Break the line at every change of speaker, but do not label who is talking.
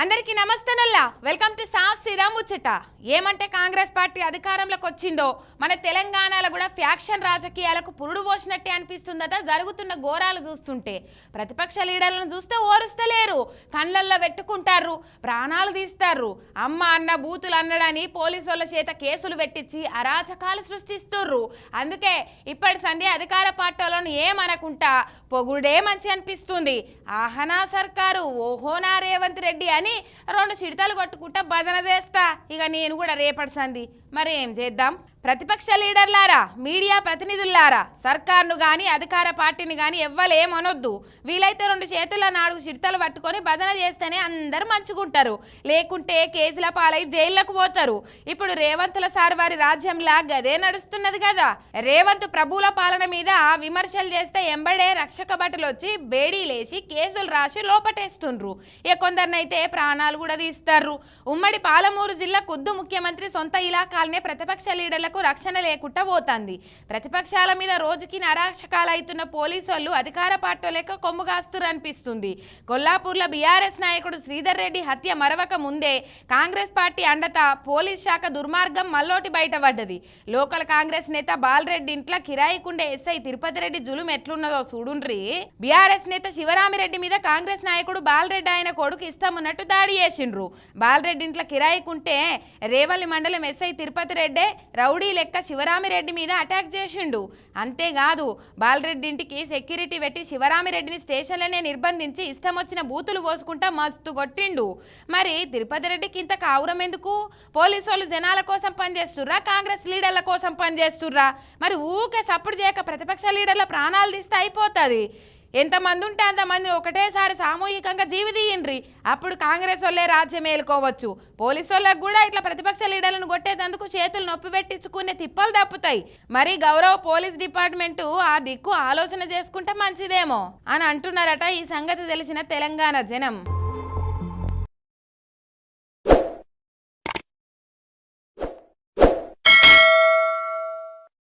అందరికీ నమస్తేనల్లా welcome to సాఫ్ సీదా ముచ్చట. ఏమంటే కాంగ్రెస్ పార్టీ అధికారంలోకి వచ్చిందో మన తెలంగాణలో కూడా ఫ్యాక్షన్ రాజకీయాలకు పురుడు పోసినట్టే అనిపిస్తుందట జరుగుతున్న ఘోరాలు చూస్తుంటే. ప్రతిపక్ష లీడర్లను చూస్తే ఓరుస్తలేరు కళ్ళల్లో పెట్టుకుంటారు ప్రాణాలు తీస్తారు. అమ్మ అన్న బూతులు అన్నడని పోలీసు చేత కేసులు పెట్టించి అరాచకాలు సృష్టిస్తుర్రు. అందుకే ఇప్పటి సంధి అధికార పార్టీలను ఏమనకుంటా పొగుడే మంచి అనిపిస్తుంది. ఆహనా సర్కారు ఓహోనా రేవంత్ రెడ్డి అని రెండు చిడతలు కొట్టుకుంటా భజన చేస్తా. ఇక నేను కూడా రేపటి సంధి మరి ఏం చేద్దాం? ప్రతిపక్ష లీడర్లారా మీడియా ప్రతినిధులారా సర్కార్ను కానీ అధికార పార్టీని కానీ ఎవ్వలేమనొద్దు వీలైతే రెండు చేతుల నాలుగు చిడతలు పట్టుకొని బదన చేస్తేనే అందరూ మంచుకుంటారు. లేకుంటే కేసుల పాలై జైళ్ళకు పోతారు. ఇప్పుడు రేవంతుల సార్ వారి రాజ్యంలా గదే నడుస్తున్నది కదా. రేవంత్ ప్రభుల పాలన మీద విమర్శలు చేస్తే ఎంబడే రక్షక బట్టలు వచ్చి బేడీ లేచి కేసులు రాసి లోపటేస్తుండ్రు. ఇక కొందరినైతే ప్రాణాలు కూడా తీస్తారు. ఉమ్మడి పాలమూరు జిల్లా కుద్దు ముఖ్యమంత్రి సొంత ఇలాకాలనే ప్రతిపక్ష లీడర్లకు రక్షణ లేకుండా పోతుంది. ప్రతిపక్షాల మీద రోజుకి నరాక్షకాలు పోలీసు వాళ్ళు అధికార పార్టీ లేక కొమ్ము కొల్లాపూర్లో బీఆర్ఎస్ నాయకుడు శ్రీధర్ రెడ్డి హత్య మరవక ముందే కాంగ్రెస్ పార్టీ అండత పోలీస్ శాఖ దుర్మార్గం మల్లోటి బయటపడ్డది. లోకల్ కాంగ్రెస్ నేత బాలరెడ్డి ఇంట్లో కిరాయికుండే ఎస్ఐ తిరుపతి రెడ్డి జులుం ఎట్లున్నదో చూడుండ్రి. బీఆర్ఎస్ నేత శివరామిరెడ్డి మీద కాంగ్రెస్ నాయకుడు బాలరెడ్డి ఆయన కొడుకు ఇస్తామన్నట్టు దాడి చేసిండ్రు. బాలరెడ్డి ఇంట్లో కిరాయికుంటే రేవల్లి మండలం ఎస్ఐ తిరుపతి రెడ్డే రౌడీ లెక్క శివరామిరెడ్డి మీద అటాక్ చేసిండు. అంతేకాదు బాలరెడ్డి ఇంటికి సెక్యూరిటీ పెట్టి శివరామిరెడ్డిని స్టేషన్లోనే నిర్బంధించి ఇష్టం వచ్చిన బూతులు పోసుకుంటా మస్తు కొట్టిండు. మరి తిరుపతి రెడ్డికి ఇంత కావురం ఎందుకు? పోలీసు వాళ్ళు జనాల కోసం పనిచేస్తుర్రా? కాంగ్రెస్ లీడర్ల కోసం పనిచేస్తుర్రా? మరి ఊకే సపోర్ట్ చేయక ప్రతిపక్ష లీడర్ల ప్రాణాలు తీస్తే అయిపోతుంది. ఎంతమంది ఉంటే అంతమంది ఒకటేసారి సామూహికంగా జీవిదీయండ్రి అప్పుడు కాంగ్రెస్ వాళ్ళే రాజ్యం మేలుకోవచ్చు పోలీసు వాళ్ళకు కూడా ఇట్లా ప్రతిపక్ష లీడర్లను కొట్టేందుకు చేతులు నొప్పి పెట్టించుకునే తిప్పలు తప్పుతాయి. మరి గౌరవ పోలీస్ డిపార్ట్మెంటు ఆ దిక్కు ఆలోచన చేసుకుంటే మంచిదేమో అని అంటున్నారట ఈ సంగతి తెలిసిన తెలంగాణ జనం.